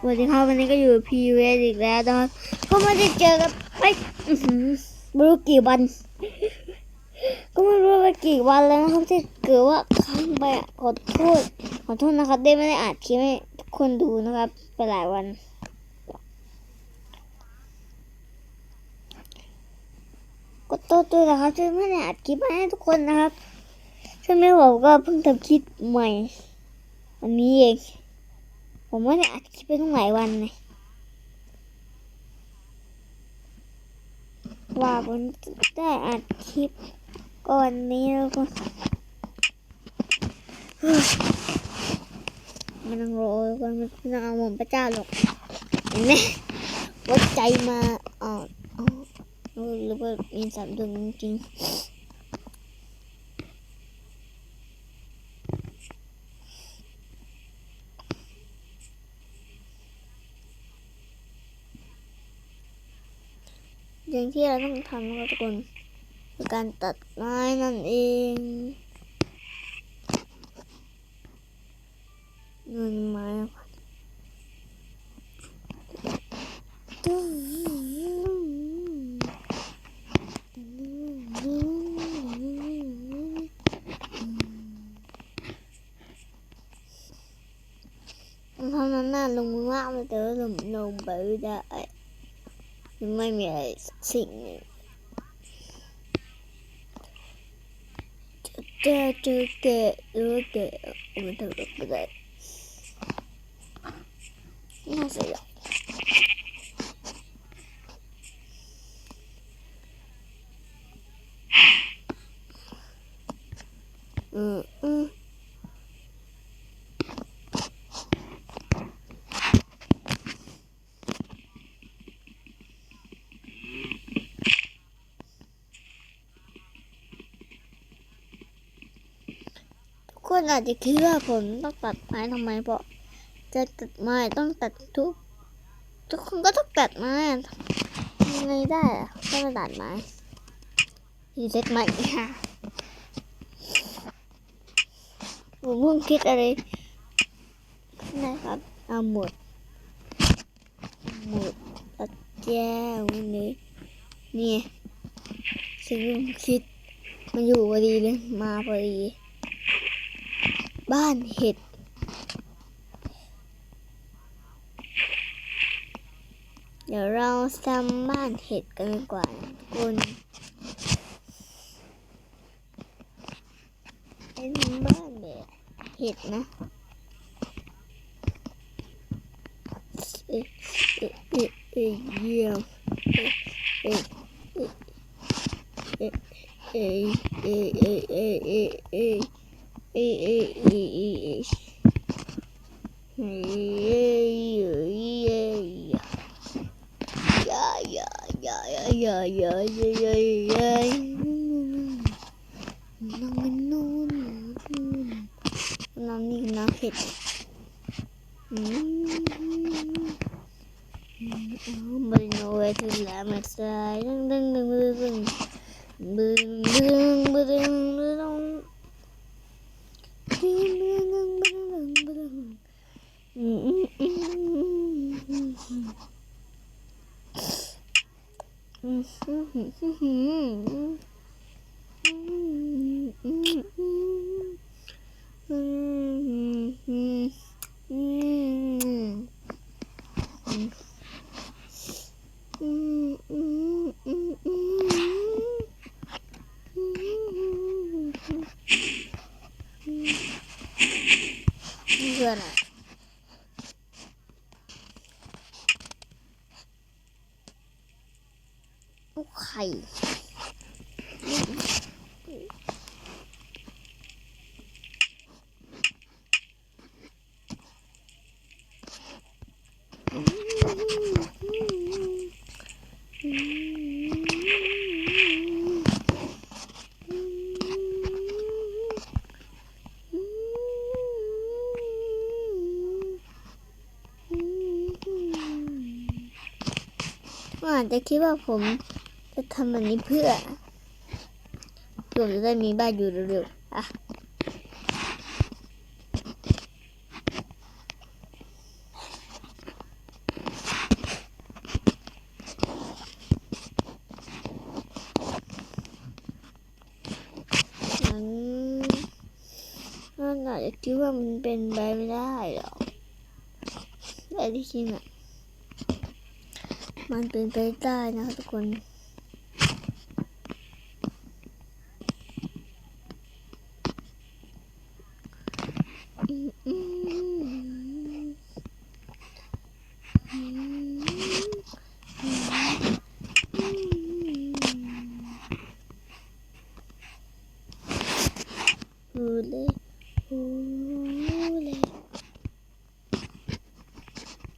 สวัสดีครับวันนี้ก็อยู่พีเวสอีกแล้วนะครับก็ไม่ได้เจอกันไปไม่รู้กี่วัน ก็ไม่รู้ว่ากี่วันแล้วนะครับที่เกิดว่าค้างไปขอโทษขอโทษนะครับได้ไม่ได้อัดคลิปให้ทุกคนดูนะครับไปหลายวัน ก็โทษด้วยนะครับที่ไม่ได้อัดคลิปให้ทุกคนนะครับใช่ไหมผมก็เพิ่งทำคลิปใหม่วันนี้เอง ผมไม่ได้อัดคลิปไปตั้งหลายวันเลยว่าผมได้อัดคลิปก่อนนี้แล้วก็มันองรอก่อนมันต้องเอาผมพระเจ้าหรอกเห็นไหมวัดใจมาอ๋ออ๋อเออหรือว่ามีสามดวงจริง อย่างที่เราต้องทำนะครับทุกคนคือการตัดไม้นั่นเองเงินไม้นะครับมันทำนั้นน่าลงมากเลยแต่ว่าลงลงไปไม่ได้ Remind me that it's Satan. Look at, look at, look at, look look at that. 안녕하세요. คนอาจจะคิดว่าผมต้องตัดไม้ทำไมเพราะจะตัดไม้ต้องตัดทุก ทุกคนก็ต้องตัดไม้อะทำไงได้อะก็มาตัดไม้รีเซ็ตใหม่ค่ะผมเพิ่งคิดอะไรนะครับเอาหมดหมดตัดแก้วันี่นี่สิ่งที่คิดมันอยู่พอดีเลยมาพอดี บ้านเห็ด เดี๋ยวเราทำบ้านเห็ดกันดีกว่านะทุกคนเป็นบ้านแบบเห็ดนะเอ๊ะเอ๊ะเอ๊ะเอ๊ะเยี่ยมเอ๊ะเอ๊ะเอ๊ะเอ๊ะเอ๊ะเอ๊ะเอ๊ะ น้ำนี่น้ำเผ็ดมันโนเวทุลามาใจดึงดึงดึงดึงดึงดึง 哼哼哼 อาจจะคิดว่าผมจะทำแบบนี้เพื่อผมจะได้มีบ้านอยู่เร็วๆอะมันอาจจะคิดว่ามันเป็นไปไม่ได้หรอกแต่ที่จริงอะ มันเป็นไปได้นะคะทุกคน อืมอืมอืมฮูเล่ฮูเล่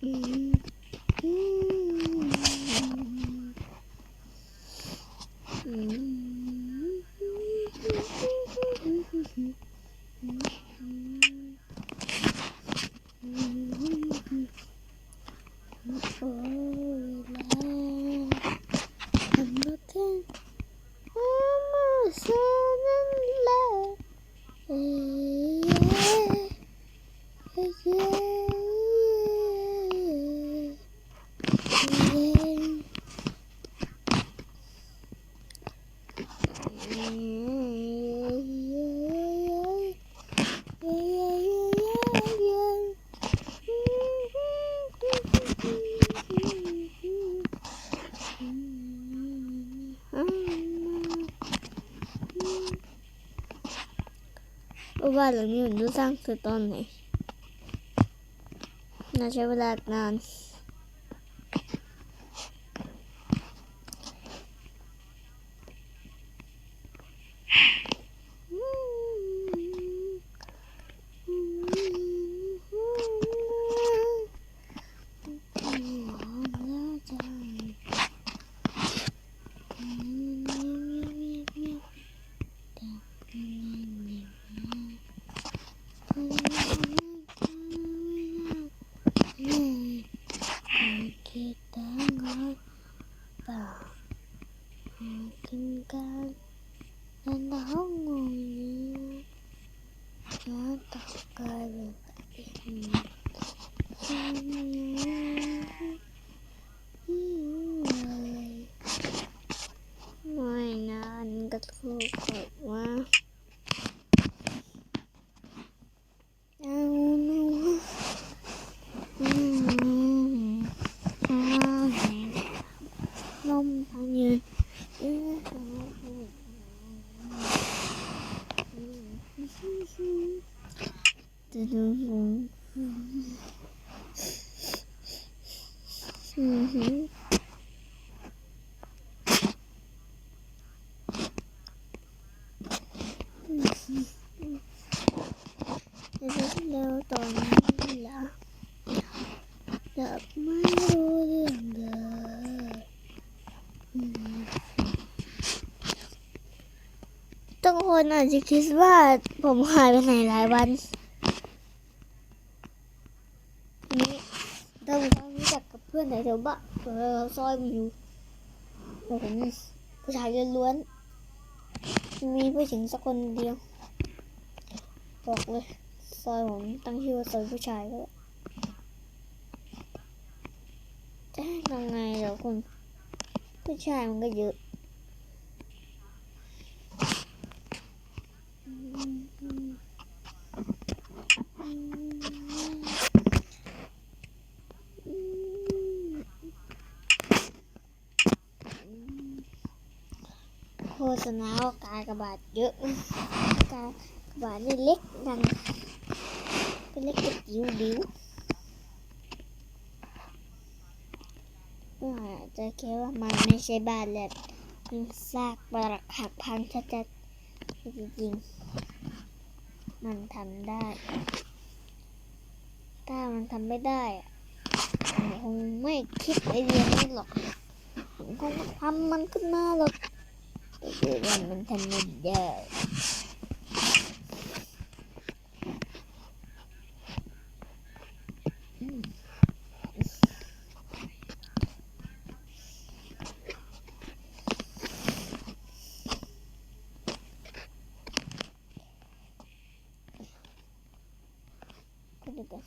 อืมอืมอืม โอ้ยแล้วทำมาเถอะอามาสนั่นแหละเอ้ยเอ้ยเอ้ยเอ้ยเอ้ยเอ้ย ว่าหลังนี้มันรู้สร้างคือตอนไหนน่าใช้เวลานาน kita nggak mungkin kan dan tahu ngomongnya ya tak kaya ini ไม่นานก็ถูกบอกว่าเอาหนูอืม ลมทางยืนจะดูผมอือหือแล้วตอนนี้ล่ะจะไม่รู้เรื่องเลย ทุกคนอาจจะคิดว่าผมหายไปไหนหลายวัน นี่เราต้องรู้จักกับเพื่อนในแถวบ้านเออซอยมีอยู่ผมผู้ชายล้วนมีผู้หญิงสักคนเดียว บอกเลย ซอยผมตั้งชื่อว่าซอยผู้ชายก็จะทำไงเหรอคุณผู้ชายมันก็เยอะ โฆษณาว่ากากบาทเยอะกากบาทนี่เล็กดังเป็นเล็กกระจิ๋วดิ๋วก็อาจจะแค่ว่ามันไม่ใช่บ้านแล้วมันซากปรักหักพังชัดๆจริงๆมันทำได้ ถ้ามันทำไม่ได้อะผมคงไม่คิดไอเดียนี้หรอกผมคงทำมันขึ้นมาหรอก ชื่อว่ามันทำไม่ได้อืมก็เดี๋ยวก่อน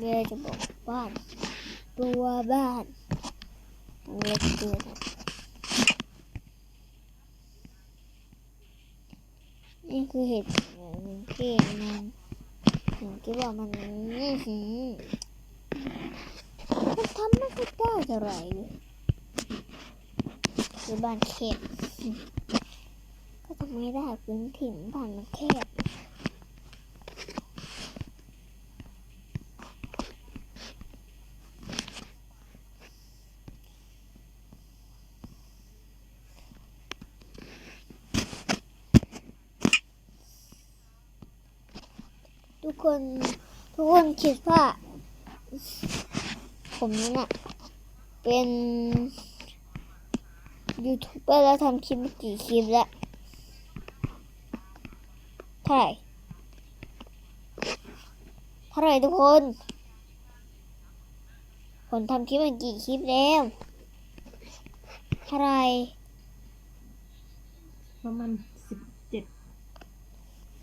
เดี๋ยวจะบอกบ้าน ตัวบ้านตัวเกิด นี่คือเห็ดที่มันผมคิดว่ามันอื้อหือมันทำไม่ค่อยได้เท่าไหร่เลยคือบ้านแคบก็ทำไม่ได้พื้นถิ่นบ้านมันแคบ ทุก คนทุกคนคิดว่า ผมนั้นอะเป็นยูทูบเบอร์แล้วทำคลิปมากี่คลิปแล้วเท่าไหร่เท่าไหร่ทุกคน ผมทำคลิปมากี่คลิปแล้วเท่าไหร่ประมาณสิบเจ็ด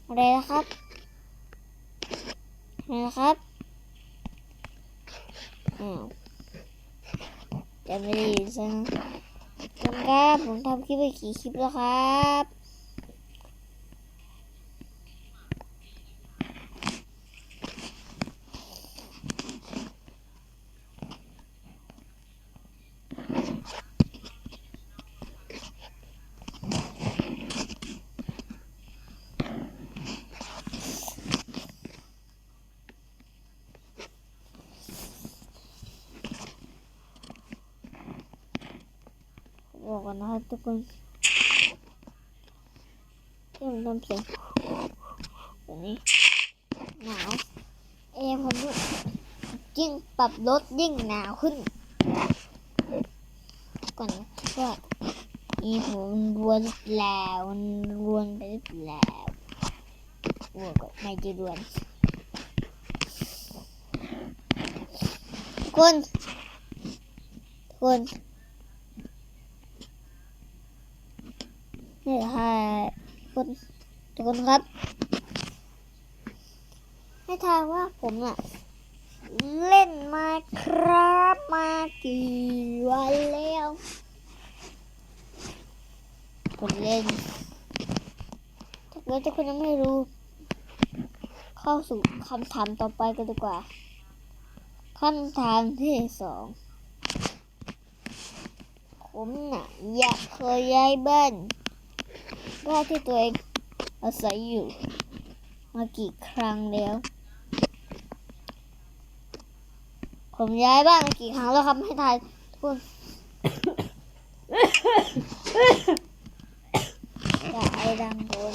อะไรนะครับอะไร นะครับอ้าวจะไม่ได้ยินซะนะครับผมทำคลิปไปกี่คลิปแล้วครับ ครับทุกคนที่ผมทำเสียงแบบนี้หนาวเอผมยิ่งปรับลดยิ่งหนาวขึ้นก่อนว่าอีผมรวนแล้วมัวนไปหรือเปล่าวัวก็ไม่จะรวนคนคน นี่ค่ะคนทุกคนครับ ให้ทายว่าผมอะเล่นมาครับมากี่วันแล้วผมเล่นถ้าเกิดทุกคนยังไม่รู้ เข้าสู่คำถามต่อไปกันดีกว่าคำถามที่สอง ผมน่ะอยากเคยย้ายบ้าน บ้านที่ตัวเองอาศัยอยู่ มากี่ครั้งแล้ว ผมย้ายบ้านมากี่ครั้งแล้วครับให้ทายทุกคนอย่าไอดังโดน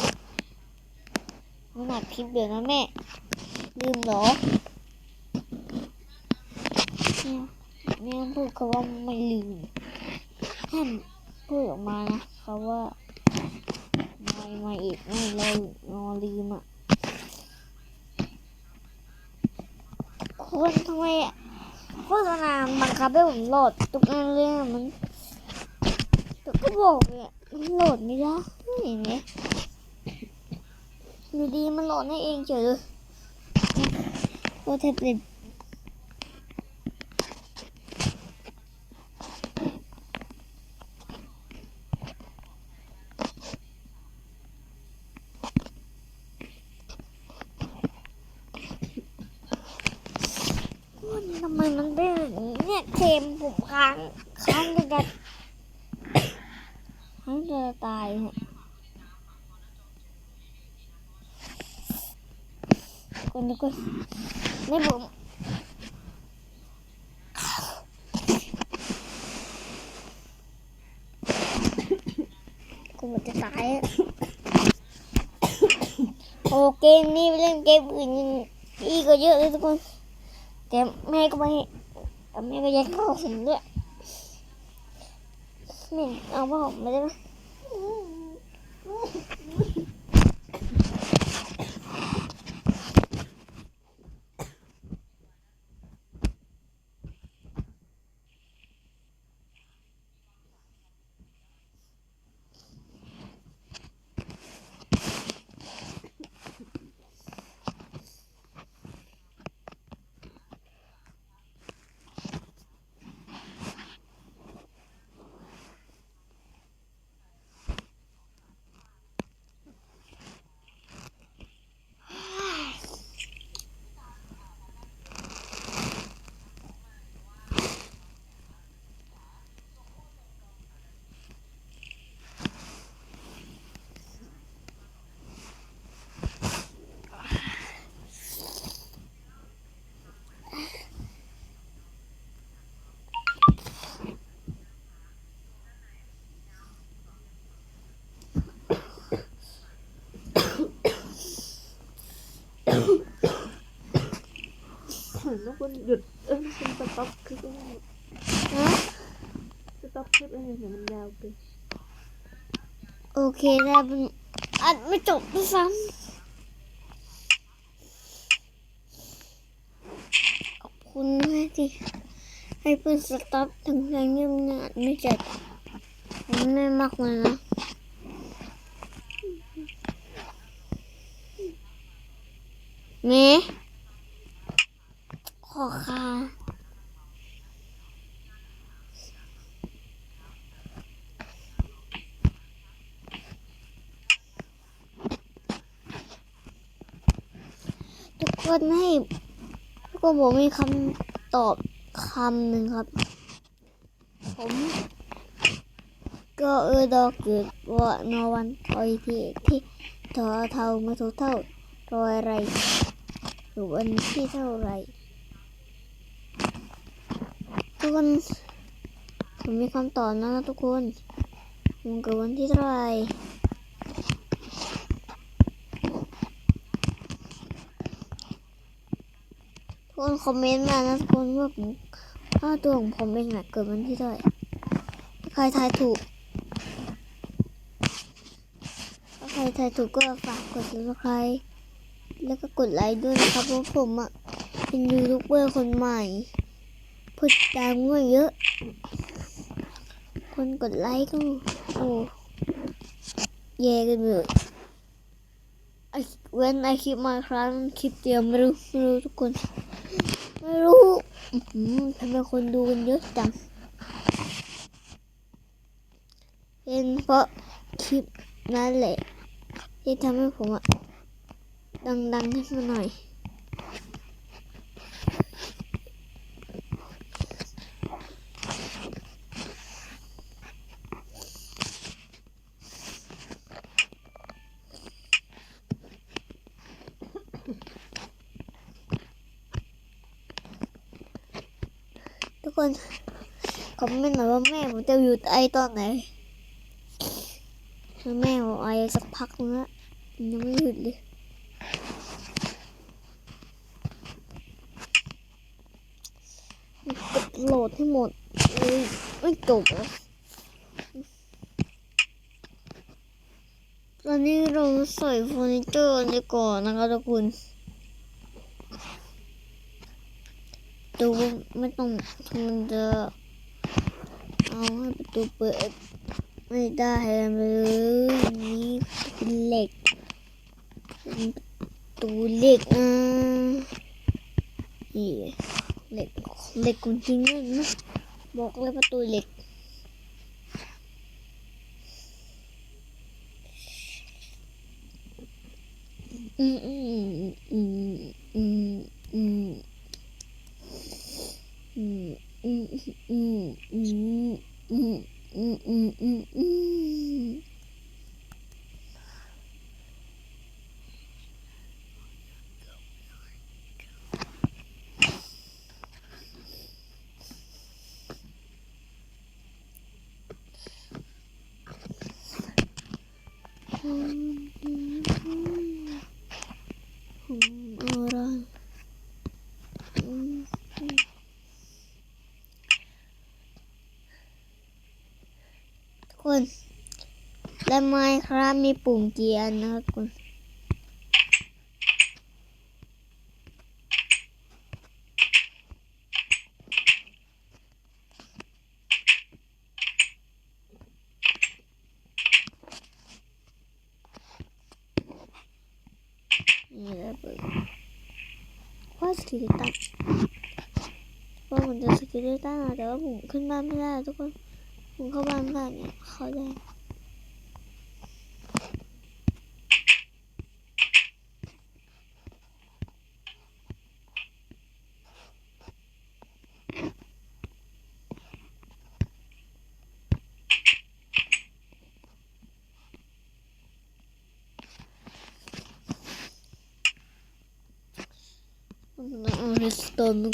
หนักคลิปเดี๋ยวนะแม่ ลืมเหรอเนี่ยแม่พูดเขาว่าไม่ลืมห้ามพูดออกมานะเขาว่า ม่ไม่อีกไม่เรานอลืมอะคนทำไมโฆษณาบังคับให้ผมโหลดทุกอันเลยอะมันแต่ก็บอกเนี่ยมันโหลดไม่ได้เห็นไหมอยู่ดีมันโหลดให้เองเฉยเลยโอ้แท็บเล็ตำไมมันเป็นอย่างนี้เนี่ยเกมผมค้างค้างจะจะค้างจะตายเนี่ยคนนี้ก็ไม่ผมกูมันจะตายอะโอ้เกมนี้ไปเล่นเกมอื่นอีกก็เยอะเลยทุกคน แต่แม่ก็ไม่แต่แม่ก็ยังเข้าผมด้วยไม่เอาผ้าห่มมาได้ไหม ทุกคนหยุดเออเป็นสต็อปคลิปไว้ให้ฮะสต็อปคลิปไว้ให้เดี๋ยวมันยาวเกินโอเคได้เป็นอัดไม่จบด้วยซ้ำขอบคุณมากที่ให้เพื่อนสต็อปทั้งทางที่มันอัดไม่จบผมไม่มากเลยนะเมขอคาทุ กคนให้ทุกคนผมมีคำตอบคำหนึ่งครับ ผมก็เออดอกเกิดว่านอวันทอยที่ที่ทอเท่ามาทุเท่าทอยอะไรหรือวันที่เท่าไรทุกคนผมมีคำตอบนะทุกคนผมเกิดวันที่เท่าไร คอมเมนต์มานะทุกคนว่าผมถ้าตัวของผมเองอะเกิดวันที่เท่าไหร่ใครทายถูกถ้าใครทายถูกก็ฝากกด subscribe แล้วก็กดไลค์ด้วยนะครับเพราะผมอะเป็นยูทูบเบอร์คนใหม่พูดตามว่าเยอะ คนกดไลค์ก็โอ้แย่กันเลยเว้นไอคลิปมาครั้งคลิปเดียวไม่รู้ไม่รู้ทุกคน ไม่รู้ทำไมคนดูกันเยอะจัง เป็นเพราะคลิปนั่นแหละ ที่ทำให้ผมอะดังๆขึ้นมาหน่อย ทุกคนคอมเมนต์หน่อยว่า แม่ผมจะอยู่ไอตอนไหนแม่ผมไอสักพักนึงละยังไม่หยุดเลยกดโหลดให้หมดเลยไม่จบตอนนี้เราใส่เฟอร์นิเจอร์ดีก่อนนะคะทุกคนดูไม่ต้องมันจะ เอาให้ประตูเปิด ไม่ได้เลยนี่เป็นเหล็กประตูเหล็กนะนี่เหล็กเหล็กจริงๆนะบอกเลยประตูเหล็กอืมอืมอืมอืมอืมอืมอืมอืมอืมอืม อืมอืมอืมอืมอะไรอืม ทุกคน และไมครับมีปุ่มเกียร์นะครับคุณนี่ระเบิดว่าสกิลตันว่าผมจะสกิลตันอะแต่ว่าผมขึ้นบ้านไม่ได้ทุกคนผมเข้าบ้านไม่ได้เนี่ยเขาได้ começando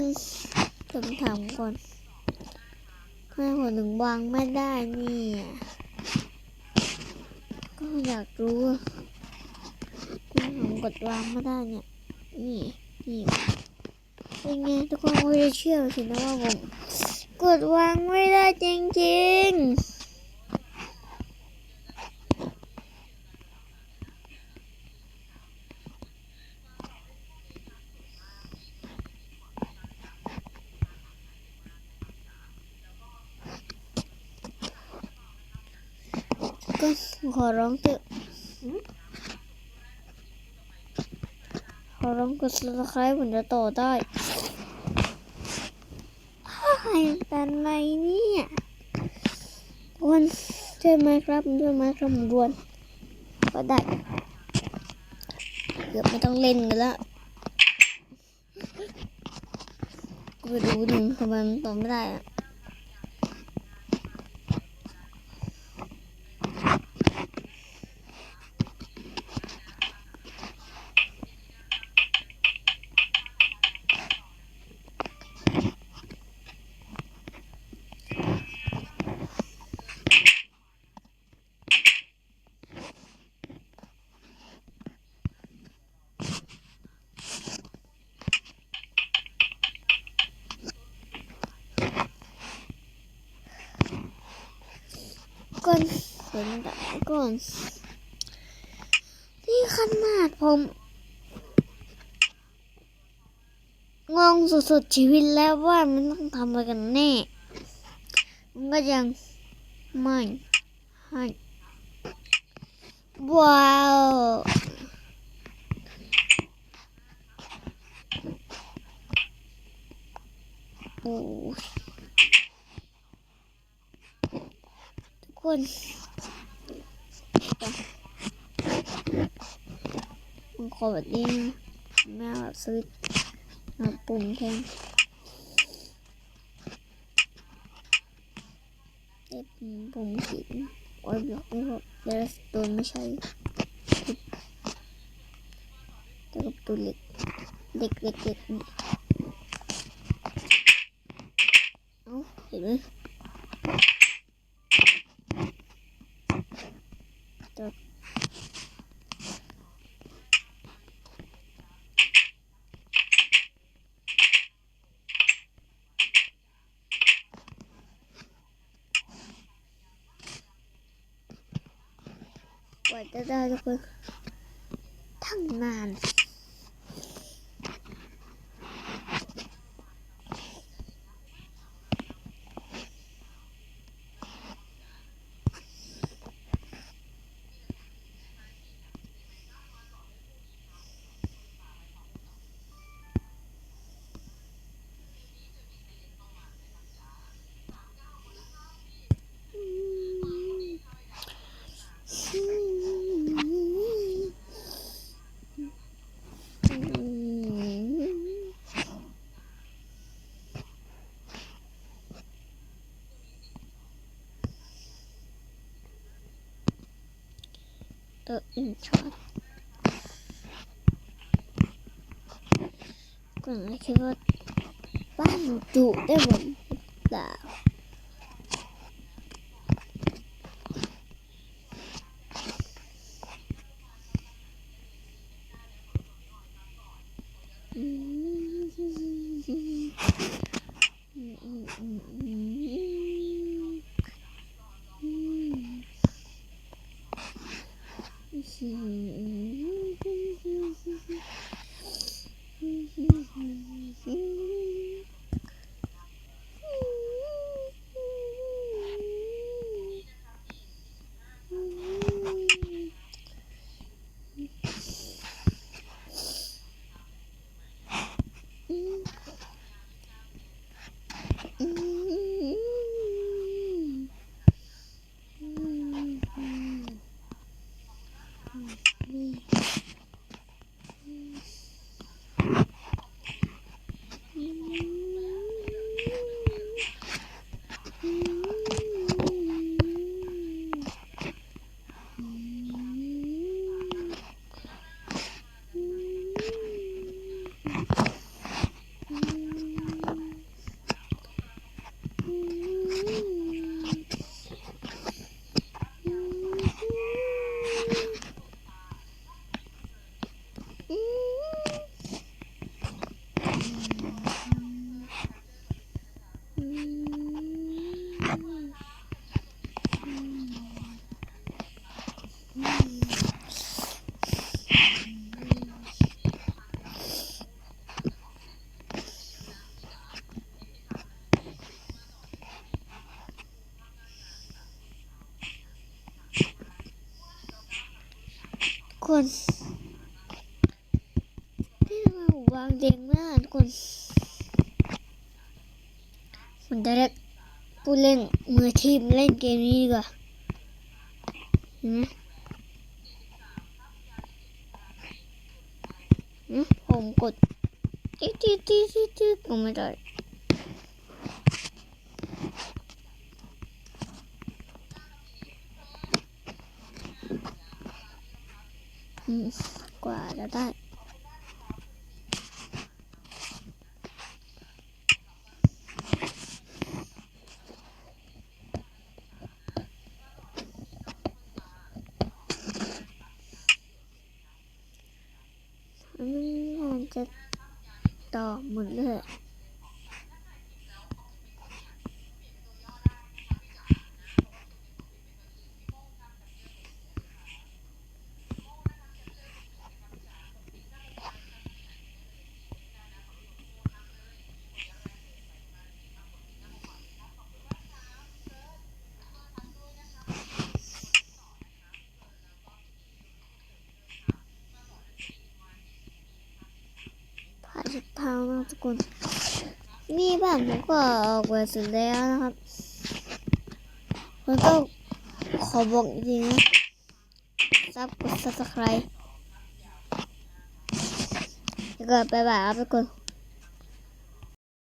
คนผมถามก่อนทำไมผมถึงวางไม่ได้เนี่ยก็อยากรู้ว่าทำไมผมกดวางไม่ได้เนี่ย นี่นี่เป็นไงทุกคนก็จะเชื่อสินะว่าผมกดวางไม่ได้จริงๆ ก็ข อร้องเถอะขอร้องกด subscribe ผมจะต่อได้อะไรเป็นไรเนี่ยวันใช่ไหมครับใช่ไหมครับรวนก็ได้เกือบไม่ต้องเล่นกันละกูไปดูหนึ่งทำไมมันต่อไม่ได้อะ ก่อนเห็นแต่ ก่อนนี่ขนาดผม งงสุดๆชีวิตแล้วว่ามันต้องทำอะไรกันแน่ มันก็ยังไม่ให้ว้าวโอ้ทุกคน ผมขอแบบนี้นะแม่แบบสวิตช์มาปุ่มแทนเอ็ดปุ่มขีดโอ้ยบล็อกไม่พอเดรสตัวไม่ใช่แต่กับตัวเล็กเล็กเล็กเล็กเอ้าเห็นไหมตัว กว่าจะไอออินชอนกล่องคิดว่าบ้านดุได้หมดหรือเปล่า จะเรียกผู้เล่นมือทีมเล่นเกมนี้ดีกว่าอืมผมกดติ๊ดติ๊ดติ๊ดติ๊ดผมไม่ได้อืมกว่าจะได้ อันนี้มันจะ ต่อหมดเลย ทางนะทุกคนนี่บ้านผมก็ออกแบบเสร็จแล้วนะครับผมต้องขอบอกจริงนะซับกดซับสไครต์แล้วก็บ๊ายบายครับทุกคน